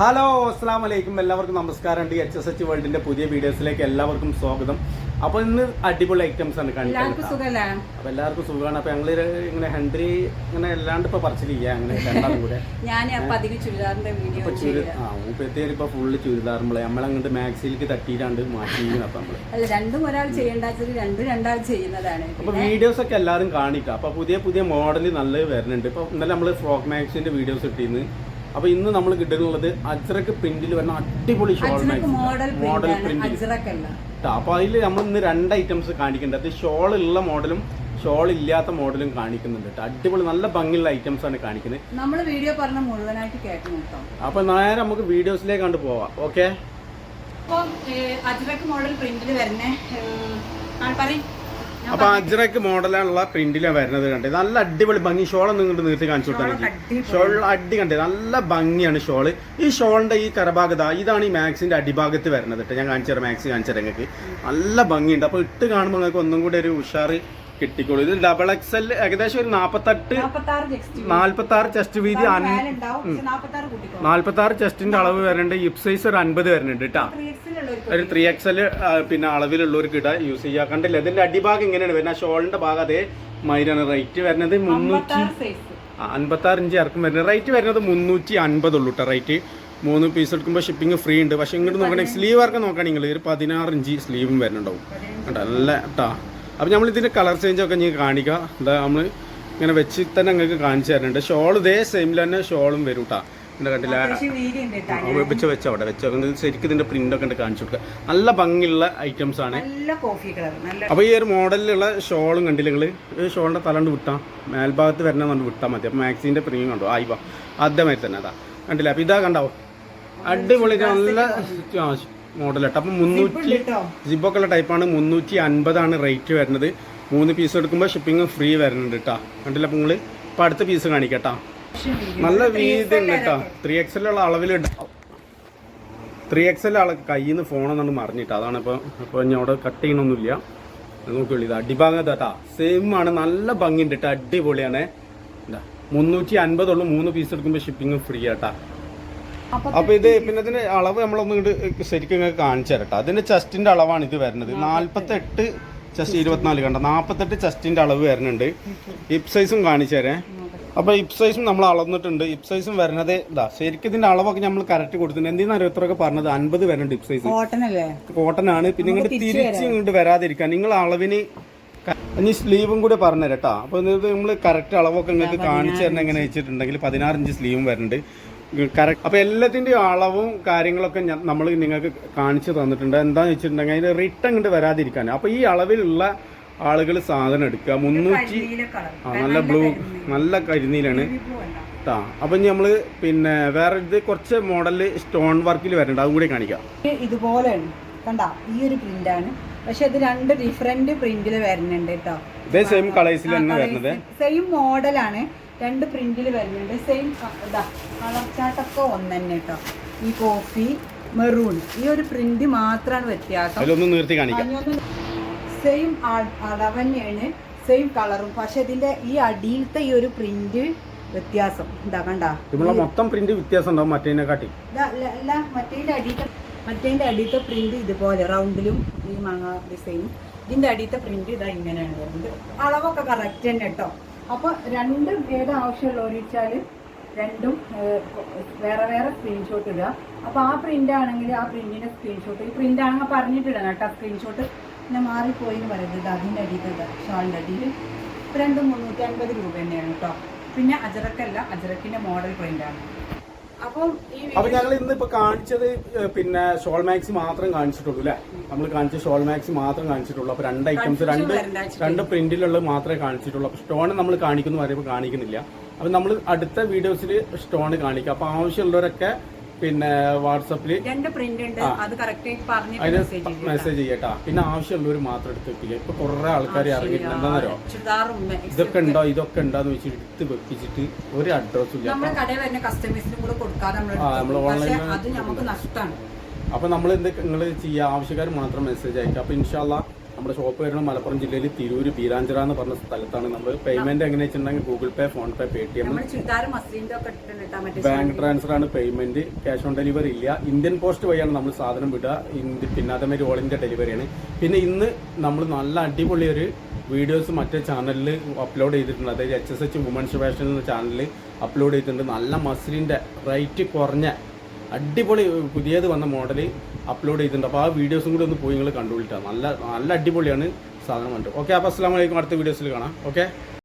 Hello അസ്സാം വലൈക്കും എല്ലാവർക്കും നമസ്കാരം. ഉണ്ട് എച്ച് എസ് എച്ച് വേൾഡിന്റെ പുതിയ വീഡിയോസിലേക്ക് എല്ലാവർക്കും സ്വാഗതം. അപ്പൊ ഇന്ന് അടിപൊളി ഐറ്റംസ് ആണ് കാണിക്കാൻ എല്ലാവർക്കും സുഖല്ലേ? അപ്പൊ എല്ലാവർക്കും സുഖമാണ്. അപ്പൊ ഞങ്ങൾ ഇങ്ങനെ ഹെൻഡ്രി ഇങ്ങനെ എല്ലാണ്ട് ഇപ്പൊ പറിച്ചിൽ ചെയ്യാം അങ്ങനെ രണ്ടാളും കൂടെ. ഇപ്പൊ മുപ്പത്തേര് ഫുള്ള് ചുരിദാറുമ്പളെ. നമ്മളങ്ങോട്ട് മാക്സിലേക്ക് തട്ടിയിട്ടാണ്ട് മാറ്റിയിരിക്കുന്നത് അപ്പൊ നമ്മൾ. രണ്ടും ഒരാൾ ചെയ്യേണ്ടത് രണ്ടും രണ്ടാൾ ചെയ്യുന്നതാണ്. അപ്പൊ വീഡിയോസ് ഒക്കെ എല്ലാവരും കാണിക്കാം അപ്പൊ പുതിയ പുതിയ മോഡൽ നല്ലത് വരുന്നുണ്ട് ഇപ്പൊ ഇന്നലെ നമ്മൾ ഫ്രോക്ക് മാക്സിന്റെ വീഡിയോസ് ഇട്ടിരുന്നു. അപ്പൊ ഇന്ന് നമ്മൾ കിട്ടുന്നുള്ളത് അജ്രക്ക് പ്രിന്റിൽ വരുന്ന അടിപൊളി ഷോൾ മോഡൽ പ്രിന്റ് അപ്പൊ അതിൽ നമ്മൾ ഇന്ന് രണ്ട് ഐറ്റംസ് കാണിക്കുന്നുണ്ട്. അത് ഷോൾ ഉള്ള മോഡലും ഷോൾ ഇല്ലാത്ത മോഡലും കാണിക്കുന്നുണ്ട് കേട്ടോ അടിപൊളി നല്ല ഭംഗിയുള്ള ഐറ്റംസ് ആണ് കാണിക്കുന്നത്. നമ്മൾ വീഡിയോ പറഞ്ഞ മുഴുവനായിട്ട് കേട്ടോ അപ്പൊ നേരെ നമുക്ക് വീഡിയോസിലേക്ക് കണ്ടു പോവാം ഓക്കെ അജ്രക്ക് മോഡൽ പ്രിന്റിൽ വരുന്നേ അപ്പൊ അജ്രക്ക് മോഡലാണുള്ള പ്രിന്റിലാണ് വരുന്നത് കണ്ടേ. നല്ല അടിപൊളി ഭംഗി. ഷോൾ ഇങ്ങോട്ട് നിർത്തി കാണിച്ചു കൊടുത്താൽ ഷോൾ അടി കണ്ടേ നല്ല ഭംഗിയാണ് ഷോൾ. ഈ ഷോളിന്റെ ഈ കരഭാഗത ഇതാണ് ഈ മാക്സിന്റെ അടിഭാഗത്ത് വരുന്നത് കേട്ടോ. ഞാൻ കാണിച്ചു തരാം മാക്സ് കാണിച്ചു തരാം നിങ്ങൾക്ക്. നല്ല ഭംഗിയുണ്ട്. അപ്പൊ ഇട്ട് കാണുമ്പോൾ നിങ്ങൾക്ക് ഒന്നും കൂടി ഒരു ഉഷാറ് കിട്ടിക്കോളൂ. ഇത് ഡബിൾ എക്സൽ ഏകദേശം ഒരു നാപ്പത്തെട്ട് നാല്പത്തി ആറ് ചെസ്റ്റ് വീതി നാല്പത്തി ആറ് ചെസ്റ്റിന്റെ അളവ് വരുന്നുണ്ട് ഹിപ് സൈസ് ഒരു അൻപത് വരുന്നുണ്ട് കേട്ടാ ഒരു ത്രീ എക്സൽ പിന്നെ അളവിലുള്ള ഒരു കിട യൂസ് ചെയ്യാൻ കണ്ടില്ല? ഇതിന്റെ അടിഭാഗം ഇങ്ങനെയാണ് വരുന്നത്. ഷോളിന്റെ ഭാഗം അതേ മൈരാണ് റേറ്റ് വരുന്നത് മുന്നൂറ്റി അൻപത്തി ആറ് ഇഞ്ച് ഇറക്കും വരുന്നത്. റേറ്റ് വരുന്നത് മുന്നൂറ്റി അൻപത് ഉള്ളൂ കേട്ടോ റേറ്റ് മൂന്ന് പീസ് എടുക്കുമ്പോൾ ഷിപ്പിംഗ് ഫ്രീ ഉണ്ട്. പക്ഷെ ഇങ്ങോട്ട് നോക്കണേ സ്ലീവ് വർക്ക് നോക്കുകയാണെങ്കിൽ ഒരു പതിനാറ് ഇഞ്ച് സ്ലീവും വരുന്നുണ്ടാവും. കേട്ടോ നല്ല കേട്ടാ അപ്പം നമ്മൾ ഇതിന്റെ കളർ ചേഞ്ച് ഒക്കെ ഞാൻ കാണിക്കാം. എന്താ നമ്മൾ ഇങ്ങനെ വെച്ച് തന്നെ നിങ്ങൾക്ക് കാണിച്ചു തരുന്നുണ്ട് ഷോൾ ഇതേ സെയിമിൽ തന്നെ ഷോളും വരും കേട്ടോ എന്താ കണ്ടില്ല? വെച്ച് വെച്ച അവിടെ വെച്ച ശരിക്കും ഇതിന്റെ പ്രിന്റ് ഒക്കെ ഉണ്ട് കാണിച്ചു കൊടുക്കുക നല്ല ഭംഗിയുള്ള ഐറ്റംസ് ആണ്. അപ്പോൾ ഈ ഒരു മോഡലിലുള്ള ഷോളും കണ്ടില്ല നിങ്ങൾ ഈ ഷോളിന്റെ തലണ്ട് വിട്ടാം. മേൽഭാഗത്ത് വരണ കണ്ട് വിട്ടാൽ മതി. അപ്പോൾ മാക്സിന്റെ പ്രീമിയം കണ്ടോ? ആയിപ്പോ അതേമാതിരി തന്നെ അതാ. കണ്ടില്ല? അപ്പോൾ ഇതാ കണ്ടാവോ അടിപൊളി നല്ല മോഡൽ കേട്ടോ അപ്പം മുന്നൂറ്റി ജിബൊക്കെ ഉള്ള ടൈപ്പാണ് മുന്നൂറ്റി അൻപതാണ് റേറ്റ് വരുന്നത്. മൂന്ന് പീസ് എടുക്കുമ്പോൾ ഷിപ്പിംഗ് ഫ്രീ വരുന്നുണ്ട് കേട്ടോ കണ്ടില്ല അപ്പോൾ നിങ്ങൾ ഇപ്പം അടുത്ത പീസ് കാണിക്കട്ടാ. നല്ല വീതി ഉണ്ട് കേട്ടോ ത്രീ എക്സലുള്ള അളവിൽ ത്രീ എക്സൽ ആളെ കയ്യിൽ നിന്ന് ഫോണെന്നാണ് മറിഞ്ഞിട്ട്. അതാണ് ഇപ്പോൾ ഇപ്പോൾ ഞാൻ അവിടെ കട്ട് ചെയ്യണമൊന്നുമില്ല നോക്കിയുള്ളൂ. ഇത് അടിഭാഗം കേട്ടാ സെയിം ആണ്. നല്ല ഭംഗിയുണ്ട് കേട്ടോ അടിപൊളിയാണ്. മുന്നൂറ്റി അൻപതുള്ള. മൂന്ന് പീസ് എടുക്കുമ്പോൾ ഷിപ്പിംഗ് ഫ്രീ ആട്ടാ അപ്പൊ ഇത് പിന്നെ ഇതിന്റെ അളവ് നമ്മളൊന്നും ഇങ്ങോട്ട് ശരിക്കും ഇങ്ങനെ കാണിച്ചു തരട്ടെ. അതിന്റെ ചെസ്റ്റിന്റെ അളവാണ് ഇത് വരുന്നത്. നാല്പത്തെട്ട്. ചെസ്റ്റ് ഇരുപത്തിനാല് കണ്ട? നാൽപ്പത്തെട്ട് ചെസ്റ്റിന്റെ അളവ് വരുന്നുണ്ട്. ഹിപ് സൈസും കാണിച്ചു തരാം. അപ്പൊ ഹിപ് സൈസും നമ്മൾ അളന്നിട്ടുണ്ട്. ഹിപ് സൈസും വരുന്നത് ഇതാ ശരിക്കും ഇതിന്റെ അളവൊക്കെ നമ്മൾ കറക്റ്റ് കൊടുത്തിട്ടുണ്ട്. എന്തിനാണ് ഇത്രയൊക്കെ പറഞ്ഞത്? അൻപത് വരുന്നുണ്ട് ഹിപ് സൈസ് കോട്ടൺ ആണ്. പിന്നെ ഇങ്ങോട്ട് തിരിച്ച് ഇങ്ങോട്ട് വരാതിരിക്കാൻ നിങ്ങൾ അളവിന് ഇനി സ്ലീവും കൂടി പറഞ്ഞു തരട്ടാ അപ്പൊ ഇത് നമ്മൾ കറക്റ്റ് അളവൊക്കെ നിങ്ങൾക്ക് കാണിച്ചു തരണം എങ്ങനെ വെച്ചിട്ടുണ്ടെങ്കിൽ പതിനാറ് ഇഞ്ച് സ്ലീവും വരുന്നുണ്ട്. കറക്റ്റ് അപ്പൊ എല്ലാത്തിന്റെയും അളവും കാര്യങ്ങളൊക്കെ നമ്മൾ നിങ്ങൾക്ക് കാണിച്ചു തന്നിട്ടുണ്ട്. എന്താന്ന് വെച്ചിട്ടുണ്ടെങ്കിൽ അതിന് റിട്ടേൺ ഇങ്ങോട്ട് വരാതിരിക്കാൻ അപ്പൊ ഈ അളവിലുള്ള ആളുകൾ സാധനം എടുക്കുക. മുന്നൂറ്റി ആ നല്ല ബ്ലൂ നല്ല കരിനീലാണ്. ആ അപ്പൊ ഇനി നമ്മൾ പിന്നെ വേറെ ഇത് കുറച്ച് മോഡൽ സ്റ്റോൺ വർക്കിൽ വരണ്ട അതും കൂടി കാണിക്കാം. ഇതുപോലെയാണ് കണ്ട ഈ ഒരു പ്രിന്റ് ആണ്. പക്ഷെ ഇത് രണ്ട് ഡിഫറെന്റ് പ്രിന്റിൽ വരുന്നുണ്ട് കേട്ടോ ഇതേ സെയിം കളേഴ്സിൽ തന്നെ വരുന്നത്. സെയിം മോഡലാണ് രണ്ട് പ്രിന്റിൽ വരുന്നുണ്ട്. സെയിം ഇതാ കളർ ചാട്ടൊക്കെ ഒന്ന് തന്നെ കേട്ടോ ഈ കോഫി മെറൂൺ ഈ ഒരു പ്രിന്റ് മാത്രമാണ് വ്യത്യാസം. സെയിം അളവ് തന്നെയാണ് സെയിം കളറും പക്ഷെ ഇതിന്റെ ഈ അടിയിലത്തെ ഈ ഒരു പ്രിന്റ് വ്യത്യാസം. ഇതാ കണ്ട? മൊത്തം പ്രിന്റ് വ്യത്യാസം ഉണ്ടാവും മറ്റേനെ കാട്ടി അല്ല മറ്റേതിന്റെ അടിയത്തെ മറ്റേതിന്റെ അടിയത്തെ പ്രിന്റ് ഇതുപോലെ റൗണ്ടിലും ഈ മാങ്ങ ഡിസൈനും ഇതിന്റെ അടിയത്തെ പ്രിന്റ് ഇതാ ഇങ്ങനെയാണ് വരുന്നത്. അളവൊക്കെ കറക്റ്റ് തന്നെ കേട്ടോ അപ്പൊ രണ്ടും ഏത് ആവശ്യമുള്ളവർ വെച്ചാൽ രണ്ടും വേറെ വേറെ സ്ക്രീൻഷോട്ട് ഇടുക. അപ്പൊ ആ പ്രിന്റ് ആണെങ്കിൽ ആ പ്രിന്റിന്റെ സ്ക്രീൻഷോട്ട് ഈ പ്രിന്റ് ആണെങ്കിൽ പറഞ്ഞിട്ടിടണം കേട്ടോ സ്ക്രീൻഷോട്ട് പിന്നെ മാറിപ്പോയി എന്ന് പറയുന്നത് അതിന്റെ അടിയിൽ ഷാളിന്റെ അടിയിൽ. രണ്ടും മുന്നൂറ്റി അൻപത് രൂപ തന്നെയാണ് കേട്ടോ. പിന്നെ അജറക്കല്ല അജറക്കിന്റെ മോഡൽ പ്രിന്റ് ആണ്. അപ്പം ഞങ്ങൾ ഇന്ന് ഇപ്പൊ കാണിച്ചത് പിന്നെ ഷോൾ മാക്സ് മാത്രം കാണിച്ചിട്ടുള്ളൂ അല്ലെ നമ്മൾ കാണിച്ച ഷോൾ മാക്സ് മാത്രം കാണിച്ചിട്ടുള്ളൂ. അപ്പൊ രണ്ട് ഐറ്റംസ് രണ്ട് രണ്ട് പ്രിന്റിലുള്ളത് മാത്രമേ കാണിച്ചിട്ടുള്ളൂ. അപ്പൊ സ്റ്റോൺ നമ്മൾ കാണിക്കുന്നു പറയുമ്പോൾ കാണിക്കുന്നില്ല. അപ്പൊ നമ്മൾ അടുത്ത വീഡിയോസിൽ സ്റ്റോൺ കാണിക്കാം. അപ്പൊ ആവശ്യമുള്ളവരൊക്കെ പിന്നെ വാട്സപ്പിൽ രണ്ട് പ്രിന്റ് ഉണ്ട് അത് കറക്റ്റ് പറഞ്ഞിട്ട് അതിന് മെസ്സേജ് ചെയ്യും മെസ്സേജ് ചെയ്യട്ടാ പിന്നെ ആവശ്യമുള്ളവർ മാത്രം എടുത്ത് വെക്കില്ല ഇപ്പൊ കുറെ ആൾക്കാർ ഇറങ്ങിയിട്ടുണ്ട്. എന്താണെന്നറിയോ ചുരിദാറും ഇതൊക്കെ ഉണ്ടോ? ഇതൊക്കെ ഉണ്ടോന്ന് വെച്ചിട്ട് എടുത്ത് വെപ്പിച്ചിട്ട് ഒരു അഡ്രസ്സും ഇല്ല. നമ്മുടെ കടയിൽ വരുന്ന കസ്റ്റമേഴ്സിനും കൂടെ കൊടുക്കാതെ നമ്മൾ പക്ഷെ അത് നമുക്ക് നഷ്ടമാണ് അപ്പൊ നമ്മൾ എന്ത് നിങ്ങൾ ചെയ്യുക ആവശ്യക്കാർ മാത്രം മെസ്സേജ് അയക്കുക അപ്പൊ ഇൻഷാല്ല നമ്മുടെ ഷോപ്പ് വരുന്നത് മലപ്പുറം ജില്ലയിൽ തിരൂര് പീരാഞ്ചിറ എന്ന് പറഞ്ഞ സ്ഥലത്താണ്. നമ്മൾ പേയ്മെന്റ് എങ്ങനെ വെച്ചിട്ടുണ്ടെങ്കിൽ Google Pay PhonePe Paytm bank transfer ആണ് പേയ്മെന്റ് ക്യാഷ് ഓൺ ഡെലിവറി ഇല്ല. ഇന്ത്യൻ പോസ്റ്റ് വഴിയാണ് നമ്മൾ സാധനം വിടുക. ഇന്ത്യ പിന്നെ അതേമാതിരി ഓൾ ഇന്ത്യ ഡെലിവറിയാണ് പിന്നെ ഇന്ന് നമ്മൾ നല്ല അടിപൊളി ഒരു വീഡിയോസ് മറ്റേ ചാനലിൽ അപ്ലോഡ് ചെയ്തിട്ടുണ്ട്. അതായത് H S H women's fashion എന്ന ചാനലിൽ അപ്ലോഡ് ചെയ്തിട്ടുണ്ട്. നല്ല മസിലിന്റെ റേറ്റ് കുറഞ്ഞ അടിപൊളി പുതിയത് വന്ന മോഡൽ അപ്ലോഡ് ചെയ്തിട്ടുണ്ട്. അപ്പോൾ ആ വീഡിയോസും കൂടി ഒന്ന് പോയി നിങ്ങൾ കണ്ടുപിടിക്കാം നല്ല നല്ല അടിപൊളിയാണ് സാധനം കണ്ടു. ഓക്കെ അപ്പോൾ അസ്സാം വലൈക്കും അടുത്ത വീഡിയോസിൽ കാണാം. ഓക്കെ